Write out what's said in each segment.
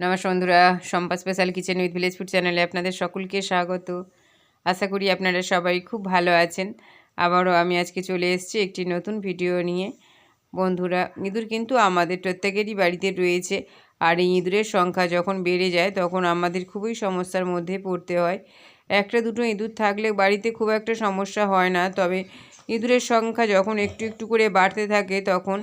নমস্কার বন্ধুরা Sampa special kitchen with village food চ্যানেলে আপনাদের সকলকে স্বাগত। আশা করি আপনারা সবাই খুব ভালো আছেন। আবারও আমি আজকে চলে এসেছি একটি নতুন ভিডিও নিয়ে। বন্ধুরা, ইঁদুর কিন্তু আমাদের প্রত্যেকেরই বাড়িতে রয়েছে। আর এই ইঁদুরের সংখ্যা যখন বেড়ে যায়, তখন আমাদের খুবই সমস্যার মধ্যে পড়তে হয়। একটা দুটো ইঁদুর থাকলে বাড়িতে খুব একটা সমস্যা হয় না। তবে ইঁদুরের সংখ্যা যখন একটু একটু করে বাড়তে থাকে, তখন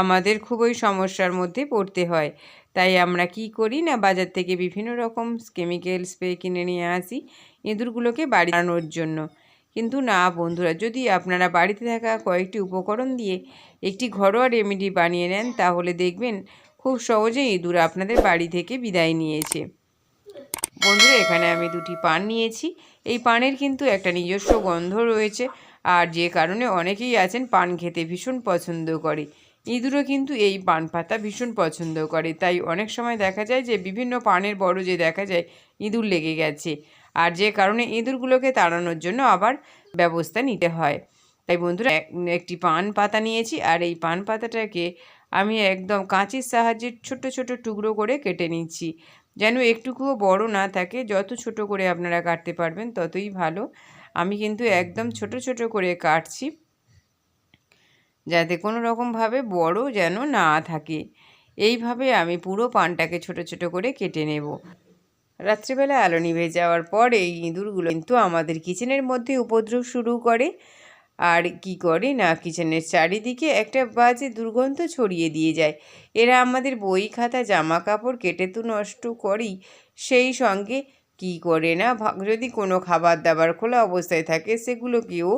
আমাদের খুবই সমস্যার মধ্যে পড়তে হয়। তাই আমরা কি করি না, বাজার থেকে বিভিন্ন রকম কেমিক্যাল স্প্রে কিনে নিয়ে আসি ইঁদুরগুলোকে বাড়ি আনানোর জন্য। কিন্তু না বন্ধুরা, যদি আপনারা বাড়িতে থাকা কয়েকটি উপকরণ দিয়ে একটি ঘরোয়া রেমেডি বানিয়ে নেন, তাহলে দেখবেন খুব সহজে ইঁদুর আপনাদের বাড়ি থেকে বিদায় নিয়েছে। বন্ধুরা, এখানে আমি দুটি পান নিয়েছি। এই পানের কিন্তু একটা নিজস্ব গন্ধ রয়েছে, আর যে কারণে অনেকেই আছেন পান খেতে ভীষণ পছন্দ করে। ইঁদুরও কিন্তু এই পান পাতা ভীষণ পছন্দ করে। তাই অনেক সময় দেখা যায় যে, বিভিন্ন পানের বড় যে দেখা যায়, ইঁদুর লেগে গেছে। আর যে কারণে ইঁদুরগুলোকে তাড়ানোর জন্য আবার ব্যবস্থা নিতে হয়। তাই বন্ধুরা একটি পান পাতা নিয়েছি আর এই পান পাতাটাকে আমি একদম কাঁচির সাহায্যে ছোট ছোট টুকরো করে কেটে নিচ্ছি। যেন একটুকুও বড় না থাকে, যত ছোট করে আপনারা কাটতে পারবেন ততই ভালো। আমি কিন্তু একদম ছোট ছোট করে কাটছি। যাতে কোনো রকমভাবে বড় যেন না থাকে। এইভাবে আমি পুরো পানটাকে ছোট ছোট করে কেটে নেব। রাত্রিবেলা আলো নিভে যাওয়ার পর এই ইঁদুরগুলো কিন্তু আমাদের কিচেনের মধ্যে উপদ্রব শুরু করে। আর কি করে না, কিচেনের চারিদিকে একটা বাজে দুর্গন্ধ ছড়িয়ে দিয়ে যায়। এরা আমাদের বই, খাতা জামা কাপড় কেটে তো নষ্ট করেই, সেই সঙ্গে কি করে না যদি কোনো খাবার দাবার খোলা অবস্থায় থাকে, সেগুলোকেও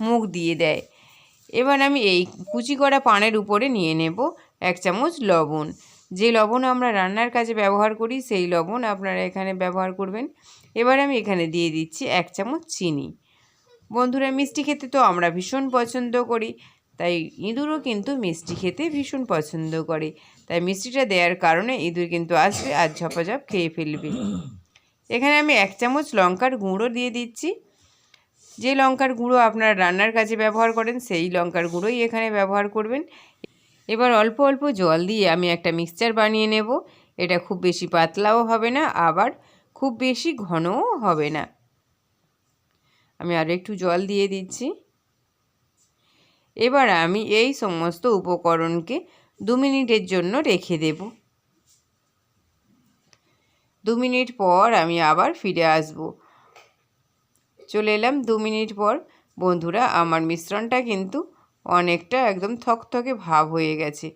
মুখ দিয়ে দেয়। এবার আমি এই কুচি করা পানের উপরে নিয়ে নেব এক চামচ লবণ। যে লবণ আমরা রান্নার কাজে ব্যবহার করি, সেই লবণ আপনারা এখানে ব্যবহার করবেন। এবার আমি এখানে দিয়ে দিচ্ছি এক চামচ চিনি। বন্ধুরা, মিষ্টি খেতে তো আমরা ভীষণ পছন্দ করি, তাই ইঁদুরও কিন্তু মিষ্টি খেতে ভীষণ পছন্দ করে। তাই মিষ্টিটা দেওয়ার কারণে ইঁদুর কিন্তু আসবে আর ঝপাঝপ খেয়ে ফেলবে। এখানে আমি এক চামচ লঙ্কার গুঁড়ো দিয়ে দিচ্ছি। যে লঙ্কার গুঁড়ো আপনারা রান্নার কাজে ব্যবহার করেন, সেই লঙ্কার গুঁড়োই এখানে ব্যবহার করবেন। এবার অল্প অল্প জল দিয়ে আমি একটা মিক্সচার বানিয়ে নেব। এটা খুব বেশি পাতলাও হবে না, আবার খুব বেশি ঘনও হবে না। আমি আর একটু জল দিয়ে দিচ্ছি। এবার আমি এই সমস্ত উপকরণকে দু মিনিটের জন্য রেখে দেব। দু মিনিট পর আমি আবার ফিরে আসব। চলে এলাম দু মিনিট পর। বন্ধুরা, আমার মিশ্রণটা কিন্তু অনেকটা একদম থকথকে ভাব হয়ে গেছে।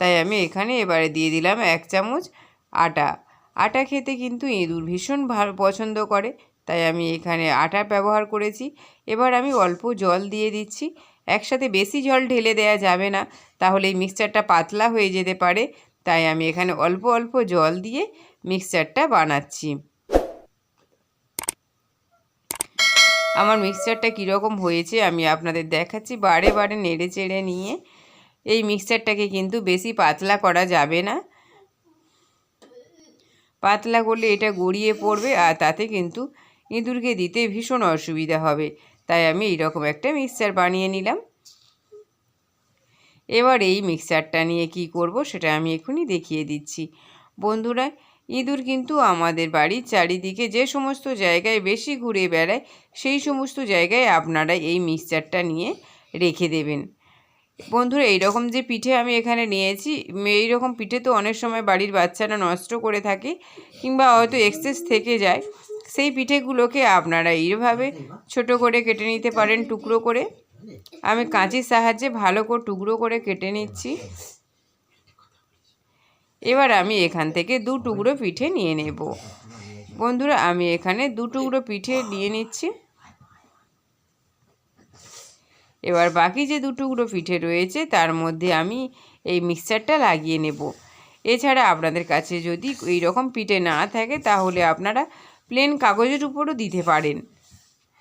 তাই আমি এখানে এবারে দিয়ে দিলাম এক চামচ আটা। আটা খেতে কিন্তু ইঁদুর ভীষণ ভালো পছন্দ করে, তাই আমি এখানে আটা ব্যবহার করেছি। এবার আমি অল্প জল দিয়ে দিচ্ছি। একসাথে বেশি জল ঢেলে দেয়া যাবে না, তাহলে এই মিক্সচারটা পাতলা হয়ে যেতে পারে। তাই আমি এখানে অল্প অল্প জল দিয়ে মিক্সচারটা বানাচ্ছি। আমার মিক্সচারটা কীরকম হয়েছে আমি আপনাদের দেখাচ্ছি বারে বারে নেড়ে চেড়ে নিয়ে। এই মিক্সচারটাকে কিন্তু বেশি পাতলা করা যাবে না। পাতলা করলে এটা গড়িয়ে পড়বে আর তাতে কিন্তু ইঁদুরকে দিতে ভীষণ অসুবিধা হবে। তাই আমি এইরকম একটা মিক্সচার বানিয়ে নিলাম। এবার এই মিক্সচারটা নিয়ে কি করব সেটা আমি এখনই দেখিয়ে দিচ্ছি। বন্ধুরা ইঁদুর কিন্তু আমাদের বাড়ির চারিদিকে যে সমস্ত জায়গায় বেশি ঘুরে বেড়ায়, সেই সমস্ত জায়গায় আপনারা এই মিক্সচারটা নিয়ে রেখে দেবেন। বন্ধুরা, এইরকম যে পিঠে আমি এখানে নিয়েছি এই রকম পিঠে তো অনেক সময় বাড়ির বাচ্চারা নষ্ট করে থাকে কিংবা হয়তো এক্সেস থেকে যায়, সেই পিঠেগুলোকে আপনারা এইভাবে ছোট করে কেটে নিতে পারেন টুকরো করে। আমি কাঁচির সাহায্যে ভালো করে টুকরো করে কেটে নিচ্ছি। এবার আমি এখান থেকে দু টুকরো পিঠে নিয়ে নেব। বন্ধুরা, আমি এখানে দু টুকরো পিঠে নিয়ে নিচ্ছি। এবার বাকি যে দু টুকরো পিঠে রয়েছে, তার মধ্যে আমি এই মিক্সচারটা লাগিয়ে নেব। এছাড়া আপনাদের কাছে যদি এই রকম পিঠে না থাকে, তাহলে আপনারা প্লেন কাগজের উপরও দিতে পারেন।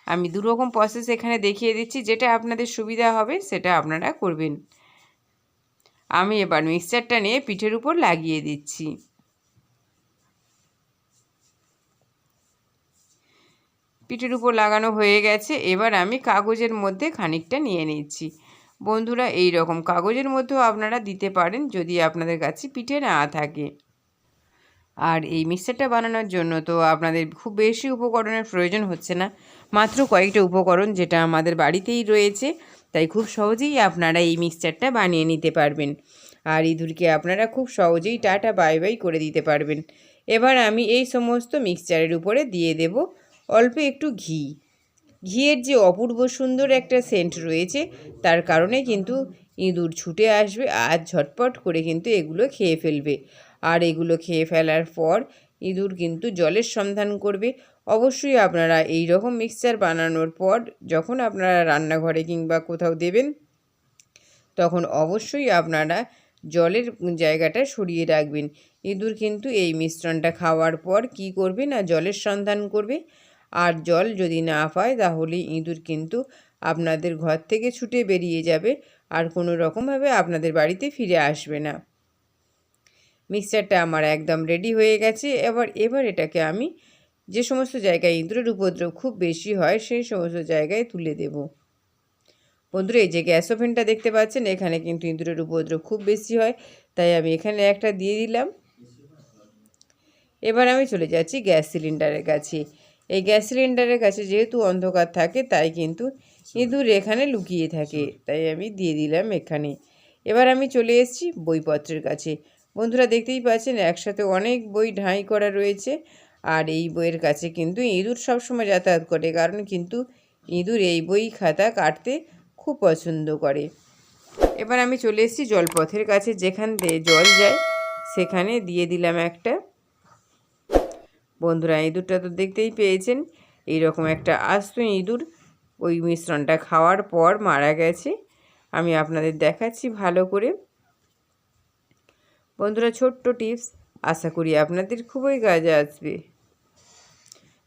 আমি দুরকম প্রসেস এখানে দেখিয়ে দিচ্ছি, যেটা আপনাদের সুবিধা হবে, সেটা আপনারা করবেন। আমি এবার মিক্সচারটা নিয়ে পিঠের উপর লাগিয়ে দিচ্ছি। পিঠের উপর লাগানো হয়ে গেছে, এবার আমি কাগজের মধ্যে খানিকটা নিয়ে নিচ্ছি। বন্ধুরা, এই রকম কাগজের মধ্যেও আপনারা দিতে পারেন যদি আপনাদের কাছে পিঠে না থাকে। আর এই মিক্সচারটা বানানোর জন্য তো আপনাদের খুব বেশি উপকরণের প্রয়োজন হচ্ছে না। মাত্র কয়েকটা উপকরণ যেটা আমাদের বাড়িতেই রয়েছে, তাই খুব সহজেই আপনারা এই মিক্সচারটা বানিয়ে নিতে পারবেন। আর ইঁদুরকে আপনারা খুব সহজেই টাটা, বাই বাই করে দিতে পারবেন। এবার আমি এই সমস্ত মিক্সচারের উপরে দিয়ে দেব অল্প একটু ঘি। ঘিয়ের যে অপূর্ব সুন্দর একটা সেন্ট রয়েছে, তার কারণে কিন্তু ইঁদুর ছুটে আসবে আর ঝটপট করে কিন্তু এগুলো খেয়ে ফেলবে। আর এগুলো খেয়ে ফেলার পর ইঁদুর কিন্তু জলের সন্ধান করবে অবশ্যই আপনারা এই রকম মিক্সচার বানানোর পর যখন আপনারা রান্নাঘরে কিংবা কোথাও দেবেন, তখন অবশ্যই আপনারা জলের জায়গাটা সরিয়ে রাখবেন। ইঁদুর কিন্তু এই মিশ্রণটা খাওয়ার পর কি করবে না, জলের সন্ধান করবে। আর জল যদি না পায়, তাহলে ইঁদুর কিন্তু আপনাদের ঘর থেকে ছুটে বেরিয়ে যাবে আর কোনো রকমভাবে আপনাদের বাড়িতে ফিরে আসবে না। মিক্সচারটা আমার একদম রেডি হয়ে গেছে। এবার এবার এটাকে আমি যে সমস্ত জায়গায় ইঁদুরের উপদ্রব খুব বেশি হয়, সেই সমস্ত জায়গায় তুলে দেব। বন্ধুরা, এই যে গ্যাস ওভেনটা দেখতে পাচ্ছেন, এখানে কিন্তু ইঁদুরের উপদ্রব খুব বেশি হয়, তাই আমি এখানে একটা দিয়ে দিলাম। এবার আমি চলে যাচ্ছি গ্যাস সিলিন্ডারের কাছে। এই গ্যাস সিলিন্ডারের কাছে যেহেতু অন্ধকার থাকে, তাই কিন্তু ইঁদুর এখানে লুকিয়ে থাকে, তাই আমি দিয়ে দিলাম এখানে। এবার আমি চলে এসেছি বইপত্রের কাছে। বন্ধুরা, দেখতেই পাচ্ছেন, একসাথে অনেক বই ঢাই করা রয়েছে। আর এই বইয়ের কাছে কিন্তু ইঁদুর সবসময় যাতায়াত করে, কারণ কিন্তু ইঁদুর এই বই খাতা কাটতে খুব পছন্দ করে। এবার আমি চলে এসেছি জলপথের কাছে, যেখান দিয়ে জল যায়, সেখানে দিয়ে দিলাম একটা। বন্ধুরা, ইঁদুরটা তো দেখতেই পেয়েছেন, এইরকম একটা আস্ত ইঁদুর। ওই মিশ্রণটা খাওয়ার পর মারা গেছে। আমি আপনাদের দেখাচ্ছি ভালো করে। বন্ধুরা, ছোট্ট টিপস, আশা করি আপনাদের খুবই কাজে আসবে।